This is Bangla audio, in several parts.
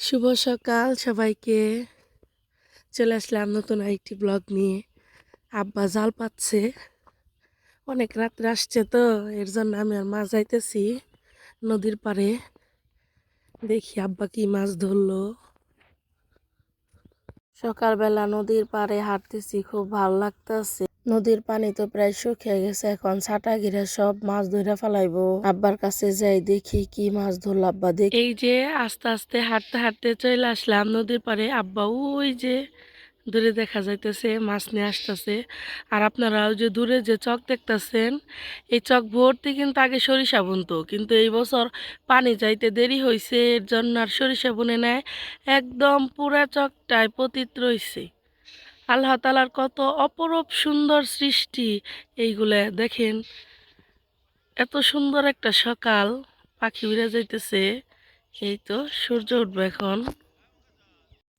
শুভ সকাল সবাইকে। চলে আসলাম নতুন একটি ব্লগ নিয়ে। আব্বা জাল পাচ্ছে। অনেক রাত্রে আসছে তো, এর জন্য আমি আর মাছ যাইতেছি নদীর পাড়ে। দেখি আব্বা কি মাছ ধরলো। সকালবেলা নদীর পাড়ে হাঁটতেছি, খুব ভালো লাগতেছে। নদীর পানি তো প্রায় শুকিয়ে গেছে এখন, ছাটা ঘিরে সব মাছ ধরে ফেলাইবো। আব্বার কাছে যাই দেখি কি মাছ ধরলো আব্বা, দেখি। এই যে আস্তে আস্তে হাঁটতে হাঁটতে চলে আসলাম নদীর পারে আব্বা ওই যে দূরে দেখা যাইতেছে, মাছ নিয়ে আসতেছে। আর আপনারা ওই যে দূরে যে চক দেখতেছেন, এই চক ভর্তি কিন্তু আগে সরিষা বুনতো, কিন্তু এই বছর পানি যাইতে দেরি হয়েছে এর জন্য আর সরিষা বুনে নেয় একদম পুরা চকটায় পতিত রয়েছে আল্লাহ তালার কত অপরূপ সুন্দর সৃষ্টি এইগুলো দেখেন। এত সুন্দর একটা সকাল, পাখি উড়ে যাইতেছে। এই তো সূর্য উঠবে এখন।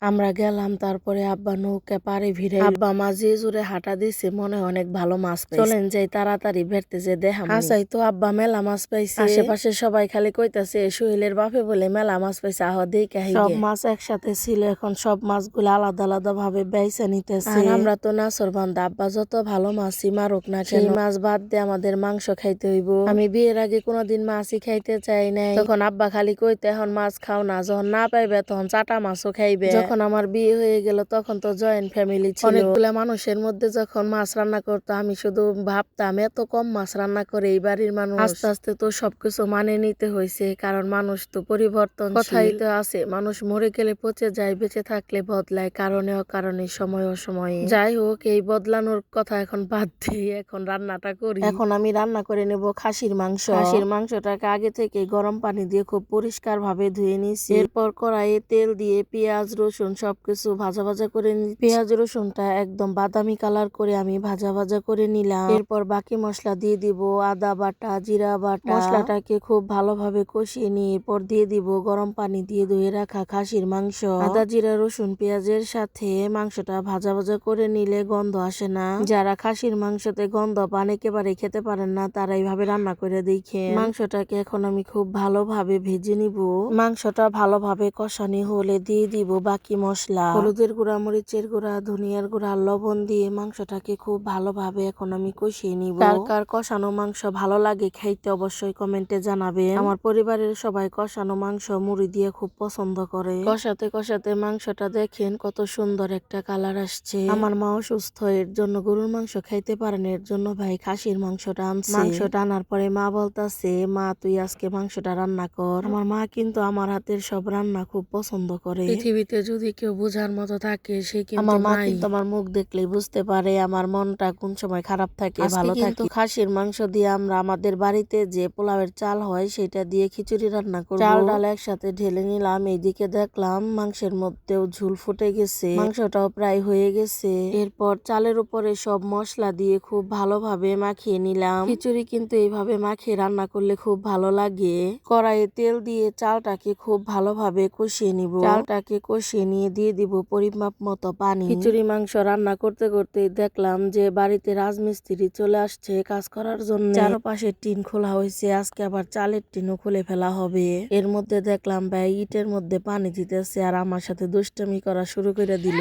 আমরা গেলাম তারপরে আব্বা নৌকা পারে ভিড়ে আব্বা মাঝে জুড়ে হাঁটা দিছে মনে হয় অনেক ভালো মাছ পাইছে। চলেন যাই তাড়াতাড়ি বেরতে যে দেখা আসাই তো আব্বা মেলা মাছ পাইছে। আশেপাশে সবাই খালি কইতাছে সোহেলের বাপে বলে মেলা মাছ পাইছে আহ দেখে সব মাছ একসাথে ছিল এখন সব মাছগুলো আলাদা আলাদা ভাবে বেছে নিতেছে। আর আমরা তো নাচর বান্ধা আব্বা যত ভালো মাছই মারুক না সেই মাছ বাদ দিয়ে আমাদের মাংস খাইতে হইব। আমি বিয়ের আগে কোনোদিন মাছই খাইতে চাই নাই। তখন আব্বা খালি কইতে এখন মাছ খাও না যখন না পাইবে তখন চাটা মাছও খাইবে। যখন আমার বিয়ে হয়ে গেল তখন তো জয়েন্ট ফ্যামিলি ছিল। অনেকগুলা মানুষের মধ্যে যখন মাছ রান্না করতো আমি শুধু ভাবতাম এত কম মাছ রান্না করে এই বাড়ির মানুষ। আস্তে আস্তে তো সবকিছু মানে নিতে হয়েছে কারণ মানুষ তো পরিবর্তন কথাই তো আছে মানুষ মরে গেলে পচে যায় বেঁচে থাকলে বদলায় কারণে অকারণে সময় অসময়ে। যাই হোক এই বদলানোর কথা এখন বাদ দিয়ে এখন রান্নাটা করি। এখন আমি রান্না করে নেব খাসির মাংস। খাসির মাংসটাকে আগে থেকে গরম পানি দিয়ে খুব পরিষ্কার ভাবে ধুয়ে নিয়েছি। এরপর কড়াইয়ে তেল দিয়ে পেঁয়াজ রসুন সবকিছু ভাজা ভাজা করে পেঁয়াজ, রসুনটা একদম বাদামি কালার করে আমি ভাজা ভাজা করে নিলাম। এরপর বাকি মশলা দিয়ে দিব আদা বাটা, জিরা বাটা। মশলাটাকে খুব ভালোভাবে কষিয়ে নিয়ে এরপর দিয়ে দিব গরম পানি দিয়ে ধুয়ে রাখা খাসির মাংস। আদা, জিরা, রসুন, পেঁয়াজের সাথে মাংসটা ভাজা ভাজা করে নিলে গন্ধ আসে না। যারা খাসির মাংসতে গন্ধ পান একেবারে খেতে পারেন না, তারা এইভাবে রান্না করে দেখে। মাংসটাকে এখন আমি খুব ভালোভাবে ভেজে নিব। মাংসটা ভালোভাবে কষানি হলে দিয়ে দিব বাকি মশলা? হলুদের গুঁড়া মরিচের গুঁড়া ধনিয়ার গুঁড়া লবণ দিয়ে মাংসটাকে খুব ভালোভাবে এখন আমি কষিয়ে নিব। কার কার কষানো মাংস ভালো লাগে খাইতে অবশ্যই কমেন্টে জানাবেন। আমার পরিবারের সবাই কষানো মাংস মুড়ি দিয়ে খুব পছন্দ করে। কষাতে কষাতে মাংসটা দেখেন কত সুন্দর একটা কালার আসছে। আমার মাও সুস্থ এর জন্য গরুর মাংস খাইতে পারেন এর জন্য ভাই খাসির মাংসটা আনছে। মাংসটা আনার পরে মা বলতাছে মা তুই আজকে মাংসটা রান্না কর। আমার মা কিন্তু আমার হাতের সব রান্না খুব পছন্দ করে। পৃথিবীতে যদি কেউ বোঝার মতো থাকে সে কিন্তু আমার মা কিন্তু আমার মুখ দেখলেই বুঝতে পারে আমার মনটা কোন সময় খারাপ থাকে ভালো থাকে। খাসির মাংস দিয়ে আমরা আমাদের বাড়িতে যে পোলাওয়ের চাল হয় সেটা দিয়ে খিচুড়ি রান্না করব। চাল ডাল একসাথে ঢেলে নিলাম এইদিকে দেখলাম মাংসের মধ্যেও ঝুল ফুটে গেছে। মাংসটাও প্রায় হয়ে গেছে। এরপর চালের উপরে সব মশলা দিয়ে খুব ভালোভাবে মাখিয়ে নিলাম। খিচুড়ি কিন্তু এইভাবে মাখিয়ে রান্না করলে খুব ভালো লাগে। কড়াইয়ে তেল দিয়ে চালটাকে খুব ভালোভাবে কষিয়ে নিব। চালটাকে কষিয়ে নিয়ে দিয়ে দিব পরিমাপ মতো পানি। খিচুড়ি মাংস রান্না করতে করতে দেখলাম যে বাড়িতে রাজমিস্ত্রি চলে আসছে কাজ করার জন্য। চারপাশে টিন খোলা হয়েছে আজকে আবার চালের টিনও খুলে ফেলা হবে। এর মধ্যে দেখলাম ভাই ইটের মধ্যে পানি দিতেছে আর আমার সাথে দুষ্টামি করা শুরু করে দিল।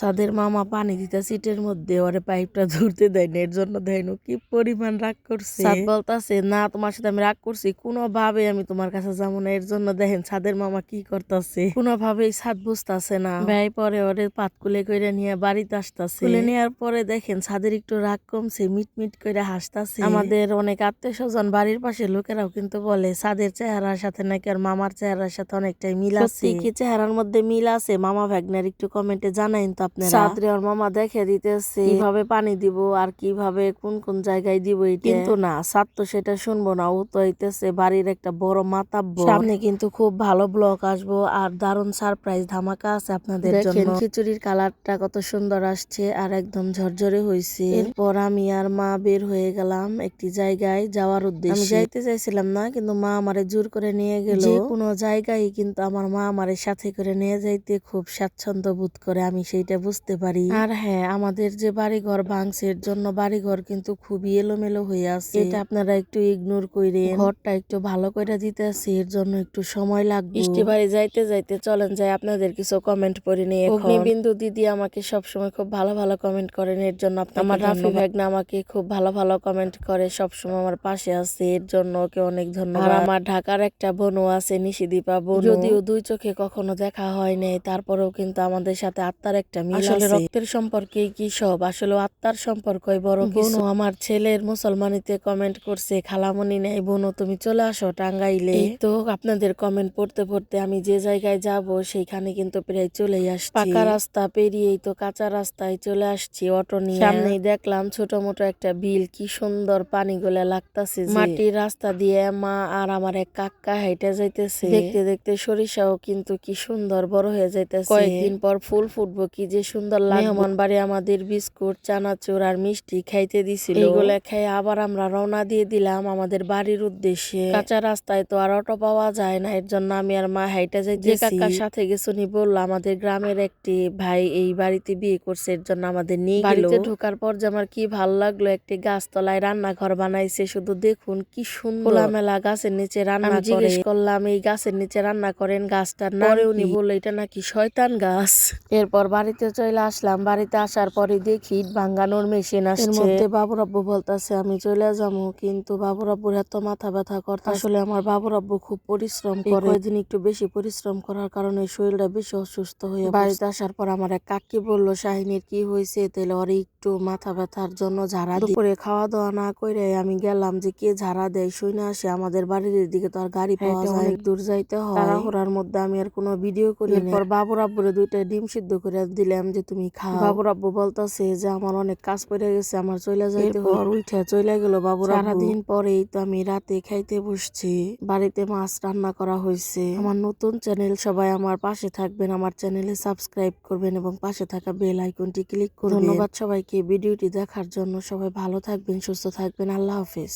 সাদের মামা পানি দিতে সিটের মধ্যে ওরে পাইপটা ধরতে দেয় না এর জন্য দেয় না। কি পরিমাণ রাগ করছে। সাদ বলতাছে না তোমার সাথে আমি রাগ করছি কোনো ভাবে আমি তোমার কাছে যাব না এর জন্য দেখেন সাদের মামা কি করতেছে। কোনো ভাবেই সাদ বুঝতেছে না। ভাই পরে ওরে পাত কুলে করে নিয়ে বাড়িতে আসতেছে। কুলে নেওয়ার পরে দেখেন সাদের একটু রাগ কমছে মিটমিট মিট করে হাসতাছে। আমাদের অনেক আত্মীয় স্বজন বাড়ির পাশে লোকেরাও কিন্তু বলে সাদের চেহারার সাথে নাকি আর মামার চেহারার সাথে অনেকটাই মিল আছে? কি চেহারার মধ্যে মিল আছে? মামা ভাগ্নের একটু কমেন্টে জানাইন তো আপনারা? সাদরে ওর মামা দেখে দিতেছে কীভাবে পানি দিব আর কীভাবে কোন কোন জায়গায় দিব এটা কিন্তু না সাদ তো সেটা শুনব না ও তো হইতেছে বাড়ির একটা বড় মাতাব্য সামনে কিন্তু খুব ভালো ব্লক আসব আর দারুণ সারপ্রাইজ ধামাকা আছে আপনাদের জন্য। খিচুড়ির কালারটা কত সুন্দর আসছে আর একদম ঝরঝরে হয়েছে এরপর আমি আর মা বের হয়ে গেলাম একটি জায়গায় যাওয়ার উদ্দেশ্যে। আমি যাইতে চাইছিলাম না কিন্তু মা আমারে জোর করে নিয়ে গেল। যে কোনো জায়গায় কিন্তু আমার মা আমারে সাথে করে নিয়ে যাইতে খুব স্বাচ্ছন্দ্য বোধ করে আমি সেইটা বুঝতে পারি। আর হ্যাঁ আমাদের যে বাড়িঘর ভাঙছে এর জন্য বাড়িঘর কিন্তু খুবই এলোমেলো হয়ে আছে। এটা আপনারা একটু ইগনোর করে ঘরটা একটু ভালো করে দিতেছে এর জন্য একটু সময় লাগবে। বৃষ্টি বাড়ি যাইতে যাইতে চলেন যাই আপনাদের কিছু কমেন্ট পড়ে নিয়ে অগ্নিবিন্দু দিদি আমাকে সবসময় খুব ভালো ভালো কমেন্ট করেন এর জন্য আমার রাফি ভাগনা আমাকে খুব ভালো ভালো কমেন্ট করে সবসময় আমার পাশে আছে এর জন্য ওকে অনেক ধন্যবাদ। আমার ঢাকার একটা বোনও আছে নিশিদীপা বোন। যদিও দুই চোখে কখনো দেখা হয় নাই তারপরেও কিন্তু আমাদের সাথে আত্মার একটা মিল আসলে রক্তের সম্পর্কে কি সব? আসলে আত্মার সম্পর্কই বড়। বোনও আমার ছেলের মুসলমানিতে কমেন্ট করছে খালামণি নেই বোনও তুমি চলে আসো টাঙ্গাইলে। তো আপনাদের কমেন্ট পড়তে পড়তে আমি যে জায়গায় যাব সেইখানে কিন্তু প্রায় চলেই আসছি। পাকা রাস্তা পেরিয়েই তো কাঁচা রাস্তায় চলে আসছি অটো নিয়ে। সামনেই দেখলাম ছোট মোটো একটা বিল কি সুন্দর পানি গুলা লাগতাছে মাটির রাস্তা দিয়ে মা আর আমার এক কাকা হেঁটে যাইতেছে। দেখতে দেখতে সরিষাও কিন্তু কি সুন্দর বড় হয়ে যাইতেছে। কয়েকদিন পর ফুল ফুটবো কি যে সুন্দর মেহমান বাড়ি আমাদের বিস্কুট চানাচুর আর মিষ্টি খাইতে দিছিল। এগুলা খাই আবার আমরা রওনা দিয়ে দিলাম আমাদের বাড়ির উদ্দেশ্যে। কাঁচা রাস্তায় তো আর অটো পাওয়া যায় না এর জন্য আমি আর মা হাইটা যাই যে কাকার সাথে গেছুনি বলল আমাদের গ্রামের একটি ভাই এই বাড়িতে বিয়ে করছে এর জন্য আমাদের নিয়ে বাড়িতে ঢোকার পর যে আমার কি ভালো লাগল একটি গাছতলায় রান্নাঘর বানাইছে শুধু দেখুন কি সুন্দর। খোলামেলা গাছের নিচে রান্না জিজ্ঞেস করলাম এই গাছের নিচে রান্না করেন গাছটার নাম উনি বলল এটা নাকি শয়তান গাছ। এরপর বাড়িতে চলে আসলাম। বাড়িতে আসার পরে দেখি ভাঙ্গানোর মেশিন আসছে। এর মধ্যে বাবুর আব্বু বলতেছে আমি চলে যাব কিন্তু বাবুর আব্বুর এত মাথা ব্যথা করতে আসলে আমার বাবুর আব্বু খুব পরিশ্রম করে। কয়েকদিন একটু বেশি পরিশ্রম করার কারণে শরীরটা বেশি অসুস্থ হয়ে বাড়িতে আসার পর আমার এক কাকি বলল শাহিনীর কি হয়েছে? তাহলে ওর একটু মাথা ব্যথার জন্য ঝাড়া দুপুরে খাওয়া দাওয়া না করে আমি গেলাম যে কে ঝাড়া দেয়? শুই না আসে আমাদের বাড়ির দিকে তো আর গাড়ি পাওয়া যায় অনেক দূর যাইতে হয়। তাড়াহুড়ার মধ্যে আমি আর কোনো ভিডিও করি এরপর বাবুর আব্বুরে দুইটা ডিম সিদ্ধ করে দিলাম যে তুমি খাও। বাবুর আব্বু বলতেছে যে আমার অনেক কাজ পড়ে গেছে আমার চলে যাইতে হয় উঠে চলে গেল বাবুর সারাদিন পরেই তো আমি রাতে খাইতে বসছি। বাড়িতে মাছ রান্না করা হয়েছে আমার নতুন চ্যানেল সবাই আমার পাশে থাকবেন আমার চ্যানেলে সাবস্ক্রাইব করবেন এবং পাশে থাকা বেল আইকনটি ক্লিক করবেন। ধন্যবাদ সবাইকে। ভিডিওটি দেখার জন্য সবাই ভালো থাকবেন সুস্থ থাকবেন। আল্লাহ হাফেজ।